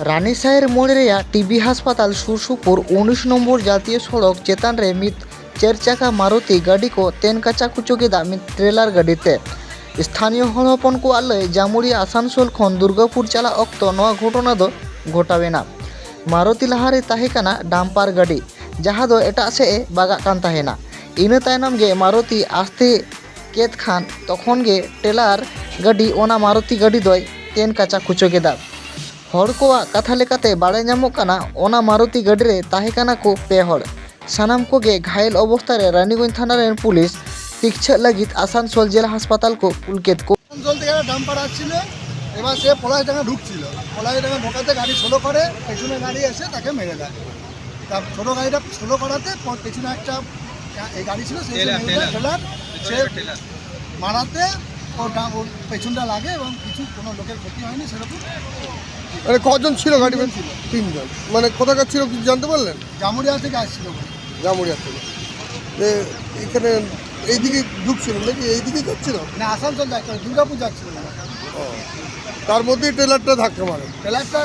রানীশাহের মোড় রেয়া টিবি হাসপাতাল সুরসুপুর উনিশ নম্বর জাতীয় সড়ক ચેતાન રે મિત ચેર ચાકા મારુતિ ગાડી કો તેન કાચા કુચોગેદા મિત ટ્રેલાર ગાડી તે স্থানীয় হল কু কো জামুড়ি আসানসোল খন দুর্গাপুর চালা অক্ত নয়া ঘটনা দো ঘটাবে না। মারুতি লাহারে তাহে কানা ডাম্পার গাড়ি যাহা দো এটা সে বাগা কান তাহেনা ইনে তাইনাম গে মারুতি আস্তে কেত খান, তখন গে ট্রেলার গাড়ি ওনা মারুতি গাড়ি দয় তেন কাঁচা কুচো গেদা ᱦᱚᱲ ᱠᱚᱣᱟᱜ ᱠᱟᱛᱷᱟ ᱞᱮᱠᱟᱛᱮ ᱵᱟᱲᱟᱭ ᱧᱟᱢᱚᱜ ᱠᱟᱱᱟ ᱚᱱᱟ ᱢᱟᱨᱩᱛᱤ ᱜᱟᱹᱰᱤ ᱨᱮ ᱛᱟᱦᱮᱸ ᱠᱟᱱᱟ ᱠᱚ ᱯᱮ ᱦᱚᱲ ᱥᱟᱱᱟᱢ ᱠᱚᱜᱮ ᱜᱷᱟᱭᱮᱞ ᱚᱵᱚᱥᱛᱟ ᱨᱮ ᱨᱟᱱᱤᱜᱚᱸᱡᱽ ᱛᱷᱟᱱᱟ ᱨᱮᱱ পুলিশ চিকিৎসা ᱞᱟᱹᱜᱤᱫ ᱟᱥᱟᱱᱥᱳᱞ জেলা হাসপাতাল কো কুল কেদ কো আসানসোল থেকে একটা ডাম্পার আসছিল এবার সে পলাশডাঙ্গা ঢুকছিল পলাশডাঙ্গা ঢোকাতে গাড়ি স্লো করে পেছনে গাড়ি এসে তাকে মেরে দেয় তা ছোটো গাড়িটা স্লো করাতে প- পেছনে একটা এই গাড়ি ছিল সেই টেলার সে মারাতে ওটা ওর পেছনটা লাগে এবং কিছু কোনো লোকের ক্ষতি হয়নি সেরকম মানে কজন ছিল গাড়ি তিনজন মানে কোথাকার ছিল কিছু জানতে পারলেন? জামুরিয়া থেকে আসছিল। জামুরিয়া থেকে। এখানে এইদিকে ঢুকছিল নাকি? এইদিকে যাচ্ছিল? না আসানসোল যাচ্ছিল দুর্গাপুর যাচ্ছিল। তার মধ্যেই ট্রেলারটা ধাক্কা মারে। টেলারটা